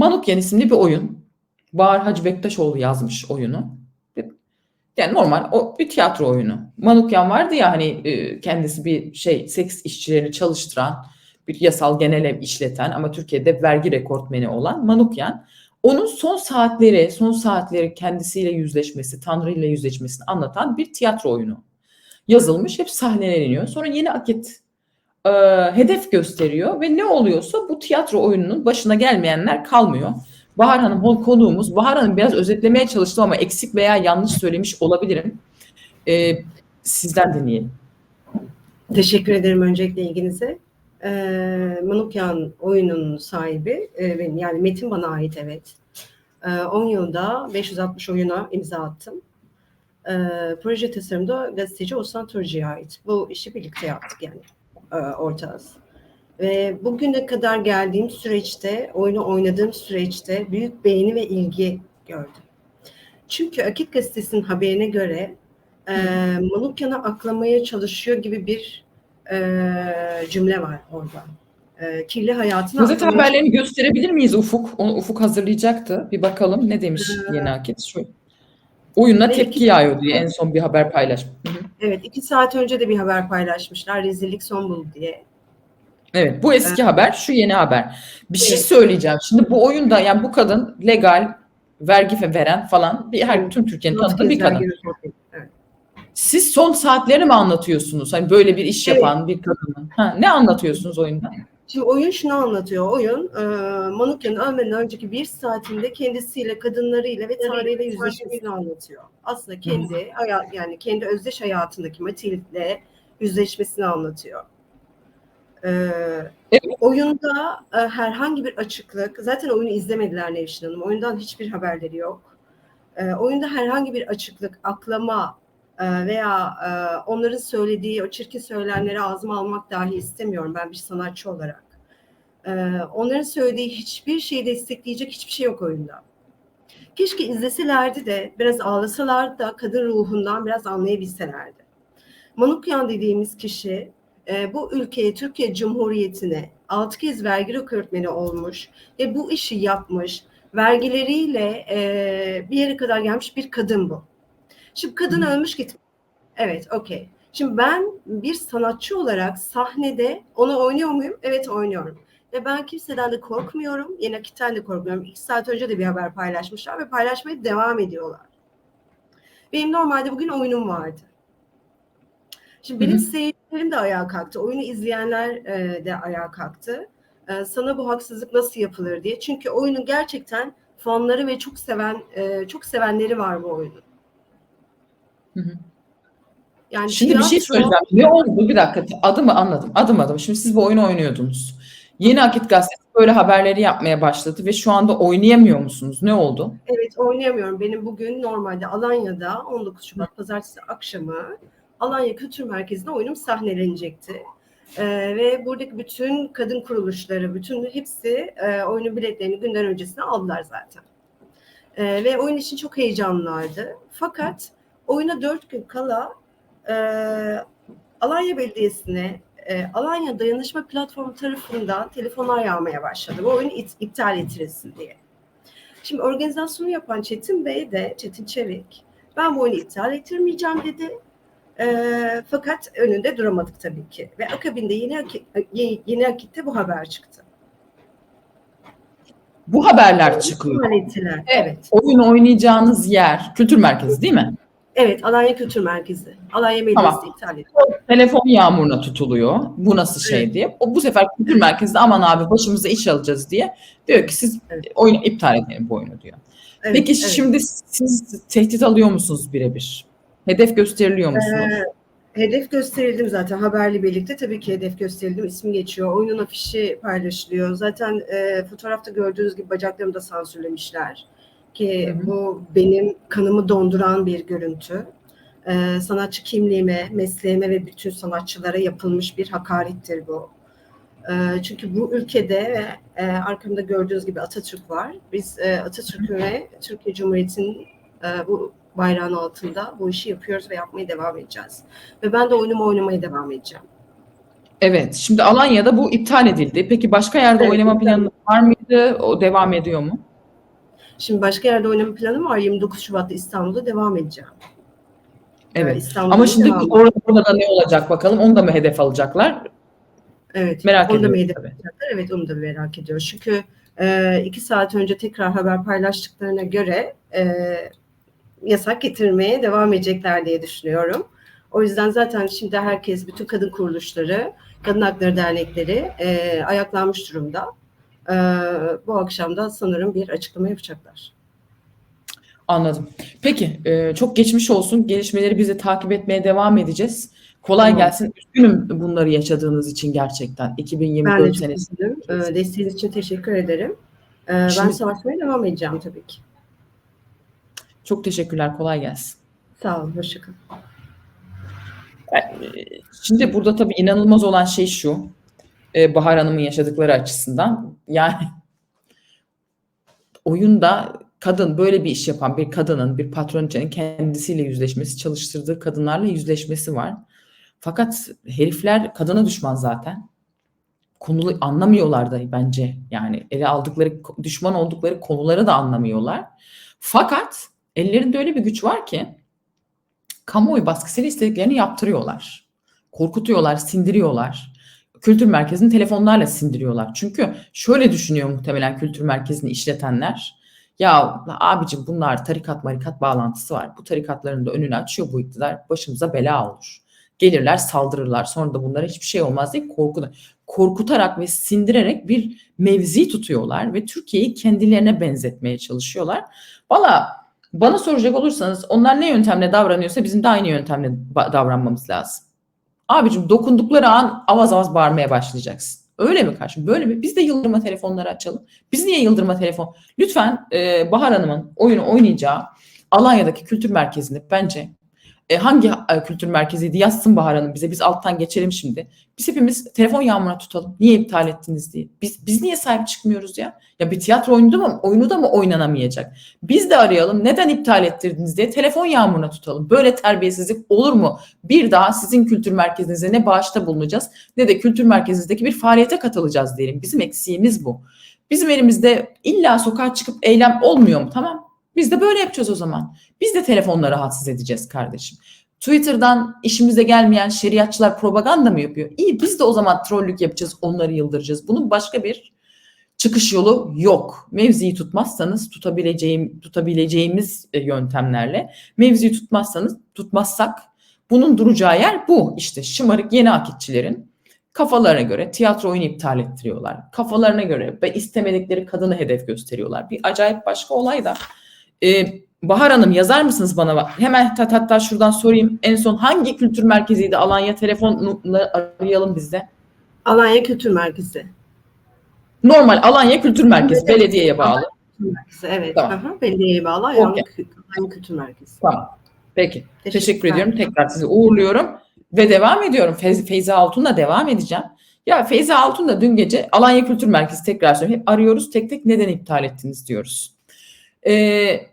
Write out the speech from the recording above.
Manukyan isimli bir oyun. Bahar Hacı Bektaşoğlu yazmış oyunu. Yani normal o bir tiyatro oyunu. Manukyan vardı ya hani e, kendisi bir şey seks işçilerini çalıştıran bir yasal genel ev işleten ama Türkiye'de vergi rekortmeni olan Manukyan. Onun son saatleri, son saatleri kendisiyle yüzleşmesi, Tanrı ile yüzleşmesini anlatan bir tiyatro oyunu. Yazılmış, hep sahneleniyor. Sonra yeni akit e, hedef gösteriyor ve ne oluyorsa bu tiyatro oyununun başına gelmeyenler kalmıyor. Bahar Hanım hol konuğumuz. Bahar Hanım biraz özetlemeye çalıştım ama eksik veya yanlış söylemiş olabilirim. E, sizden dinleyelim. Teşekkür ederim öncelikle ilginize. Ee, Manukyan oyunun sahibi, e, yani metin bana ait evet. Ee, 10 yılda 560 oyuna imza attım. Ee, proje tasarımı da gazeteci Osman Turcu'ya ait. Bu işi birlikte yaptık yani e, ortağız. Ve bugüne kadar geldiğim süreçte, oyunu oynadığım süreçte büyük beğeni ve ilgi gördüm. Çünkü Akit Gazetesi'nin haberine göre e, Manukyan'ı aklamaya çalışıyor gibi bir e, cümle var orada. E, kirli hayatını Gazete aklamaya- haberlerini gösterebilir miyiz Ufuk? Onu Ufuk hazırlayacaktı. Bir bakalım ne demiş Ee, yeni akit. Şu belki- tepki yağıyor diye en son bir haber paylaşmış. Evet, iki saat önce de bir haber paylaşmışlar. Rezillik son buldu diye. Evet bu eski haber şu yeni haber. Bir şey Evet. söyleyeceğim. Şimdi bu oyunda yani bu kadın legal vergi veren falan bir her tüm Türkiye'nin tanıdığı bir kadın. Evet. Siz son saatlerini mi anlatıyorsunuz? Hani böyle bir iş Evet. yapan bir kadının. Ha, ne anlatıyorsunuz oyunda? Şimdi oyun şunu anlatıyor. Oyun e, Manukya'nın ölmeden önceki bir saatinde kendisiyle, kadınlarıyla ve Tanrı'yla yüzleşmesini anlatıyor. Aslında kendi hayat, yani kendi özdeş hayatındaki Matilde yüzleşmesini anlatıyor. E, Evet. Oyunda e, herhangi bir açıklık, zaten oyunu izlemediler Nevşin Hanım. Oyundan hiçbir haberleri yok. E, oyunda herhangi bir açıklık, aklama veya e, onların söylediği o çirkin söylemleri ağzıma almak dahi istemiyorum ben bir sanatçı olarak. E, onların söylediği hiçbir şeyi destekleyecek hiçbir şey yok oyunda. Keşke izleselerdi de biraz ağlasalardı da kadın ruhundan biraz anlayabilselerdi. Manukyan dediğimiz kişi e, bu ülkeye, Türkiye Cumhuriyeti'ne altı kez vergi rekortmeni olmuş ve bu işi yapmış, vergileriyle e, bir yere kadar gelmiş bir kadın bu. Şimdi kadın ölmüş gitmiş. Evet, okey. Şimdi ben bir sanatçı olarak sahnede onu oynuyor muyum? Evet oynuyorum. Ve ben kimseden de korkmuyorum. Yine Akit'ten de korkmuyorum. İki saat önce de bir haber paylaşmışlar ve paylaşmaya devam ediyorlar. Benim normalde bugün oyunum vardı. Şimdi benim seyircilerim de ayağa kalktı. Oyunu izleyenler e, de ayağa kalktı. E, sana bu haksızlık nasıl yapılır diye. Çünkü oyunun gerçekten fanları ve çok seven e, çok sevenleri var bu oyunun. Hı hı. Yani Şimdi bir şey söyleyeceğim. Ne oldu? Bir dakika. Adımı anladım. Adım adım. Şimdi siz bu oyunu oynuyordunuz. Yeni Akit Gazetesi böyle haberleri yapmaya başladı ve şu anda oynayamıyor musunuz? Ne oldu? Evet oynayamıyorum. Benim bugün normalde Alanya'da 19 Şubat Pazartesi akşamı Alanya Kültür Merkezi'nde oyunum sahnelenecekti. Ee, ve buradaki bütün kadın kuruluşları, bütün hepsi e, oyunun biletlerini günden öncesine aldılar zaten. Ee, ve oyun için çok heyecanlılardı. Fakat oyuna dört gün kala e, Alanya Belediyesi'ne e, Alanya Dayanışma Platformu tarafından telefonlar yağmaya başladı. Bu oyun it- iptal ettirilsin diye. Şimdi organizasyonu yapan Çetin Bey de, Çetin Çevik, ben bu oyunu iptal ettirmeyeceğim dedi. Ee, fakat önünde duramadık tabii ki. Ve akabinde yeni, Aki- yeni, yeni Akit'te bu haber çıktı. Bu haberler çıkıyor. Evet. Oyun oynayacağınız yer kültür merkezi değil mi? Evet, Alanya Kültür Merkezi. Alanya Belediyesi Tamam. iptal etti. Telefon yağmuruna tutuluyor. Bu nasıl şey Evet. diye. O bu sefer kültür merkezinde aman abi başımıza iş alacağız diye diyor ki siz Evet. oyunu iptal edelim bu oyunu diyor. Evet, Peki evet. şimdi siz tehdit alıyor musunuz birebir? Hedef gösteriliyor musunuz? Ee, hedef gösterildim zaten haberle birlikte tabii ki hedef gösterildim ismi geçiyor oyunun afişi paylaşılıyor zaten e, fotoğrafta gördüğünüz gibi bacaklarımı da sansürlemişler ki Hı hı. bu benim kanımı donduran bir görüntü Ee, sanatçı kimliğime mesleğime ve bütün sanatçılara yapılmış bir hakarettir bu Ee, çünkü bu ülkede ve e, arkamda gördüğünüz gibi Atatürk var biz e, Atatürk'ün ve Türkiye Cumhuriyeti'nin e, bu bayrağın altında bu işi yapıyoruz ve yapmaya devam edeceğiz. Ve ben de oyunumu oynamaya devam edeceğim. Evet. Şimdi Alanya'da bu iptal edildi. Peki başka yerde Evet, oynama planı var mıydı? O devam ediyor mu? Şimdi başka yerde oynama planım var. 29 Şubat'ta İstanbul'da devam edeceğim. Evet. İstanbul'da Ama şimdi devam- orada, orada ne olacak bakalım. Onu da mı hedef alacaklar? Evet. Merak onu da meydana tabii. getirecekler. Evet onu da merak ediyoruz. Çünkü e, iki saat önce tekrar haber paylaştıklarına göre e, yasak getirmeye devam edecekler diye düşünüyorum. O yüzden zaten şimdi herkes, bütün kadın kuruluşları, kadın hakları dernekleri e, ayaklanmış durumda. E, bu akşam da sanırım bir açıklama yapacaklar. Anladım. Peki, e, çok geçmiş olsun. Gelişmeleri biz de takip etmeye devam edeceğiz. Kolay Tamam. gelsin. Üzgünüm bunları yaşadığınız için gerçekten. Ben de 2024 senesi. E, desteğiniz için teşekkür ederim. E, ben Şimdi- savaşmaya devam edeceğim tabii ki. Çok teşekkürler. Kolay gelsin. Sağ olun, hoşçakalın. Şimdi burada tabii inanılmaz olan şey şu. E, Bahar Hanım'ın yaşadıkları açısından. Yani oyunda kadın böyle bir iş yapan bir kadının, bir patroncanın kendisiyle yüzleşmesi, çalıştırdığı kadınlarla yüzleşmesi var. Fakat herifler kadına düşman zaten. Konulu anlamıyorlar da bence. Yani ele aldıkları, düşman oldukları konuları da anlamıyorlar. Fakat ellerinde öyle bir güç var ki kamuoyu baskısıyla istediklerini yaptırıyorlar. Korkutuyorlar, sindiriyorlar. Kültür merkezini telefonlarla sindiriyorlar. Çünkü şöyle düşünüyor muhtemelen kültür merkezini işletenler. Ya abicim bunlar tarikat marikat bağlantısı var. Bu tarikatların da önünü açıyor bu iktidar. Başımıza bela olur. Gelirler saldırırlar. Sonra da bunlara hiçbir şey olmaz diye korku, korkutarak ve sindirerek bir mevzi tutuyorlar. Ve Türkiye'yi kendilerine benzetmeye çalışıyorlar. Valla bana soracak olursanız onlar ne yöntemle davranıyorsa bizim de aynı yöntemle davranmamız lazım. Abicim dokundukları an avaz avaz bağırmaya başlayacaksın. Öyle mi karşı? Böyle mi? Biz de yıldırma telefonları açalım. Biz niye yıldırma telefon? Lütfen e, Bahar Hanım'ın oyunu oynayacağı Alanya'daki kültür merkezinde bence e, hangi e, kültür merkeziydi yazsın Bahar Hanım bize. Biz alttan geçelim şimdi. Biz hepimiz telefon yağmuruna tutalım. Niye iptal ettiniz diye. Biz biz niye sahip çıkmıyoruz ya? Ya bir tiyatro oyunu da mı oyunu da mı oynanamayacak? Biz de arayalım. Neden iptal ettirdiniz diye telefon yağmuruna tutalım. Böyle terbiyesizlik olur mu? Bir daha sizin kültür merkezinize ne bağışta bulunacağız ne de kültür merkezinizdeki bir faaliyete katılacağız diyelim. Bizim eksiğimiz bu. Bizim elimizde illa sokağa çıkıp eylem olmuyor mu? Tamam. Biz de böyle yapacağız o zaman. Biz de telefonla rahatsız edeceğiz kardeşim. Twitter'dan işimize gelmeyen şeriatçılar propaganda mı yapıyor? İyi biz de o zaman trollük yapacağız, onları yıldıracağız. Bunun başka bir çıkış yolu yok. Mevziyi tutmazsanız tutabileceğim tutabileceğimiz e, yöntemlerle mevziyi tutmazsanız tutmazsak bunun duracağı yer bu. İşte şımarık yeni akitçilerin kafalarına göre tiyatro oyunu iptal ettiriyorlar. Kafalarına göre ve istemedikleri kadını hedef gösteriyorlar. Bir acayip başka olay da e, Bahar Hanım yazar mısınız bana? Hemen hatta, hatta şuradan sorayım. En son hangi kültür merkeziydi? Alanya telefonla arayalım biz de. Alanya Kültür Merkezi. Normal Alanya Kültür Merkezi. Evet. Belediyeye bağlı. Kültür Merkezi, evet. Tamam. Aha, belediyeye bağlı Alanya, Alanya Kültür Merkezi. Tamam. Peki. Teşekkür Teşekkürler. ediyorum. Tekrar sizi uğurluyorum. Ve devam ediyorum. Feyz, Feyza Altun'la devam edeceğim. Ya Feyza Altun da dün gece Alanya Kültür Merkezi tekrar söylüyorum. Hep arıyoruz tek tek neden iptal ettiniz diyoruz. Ee,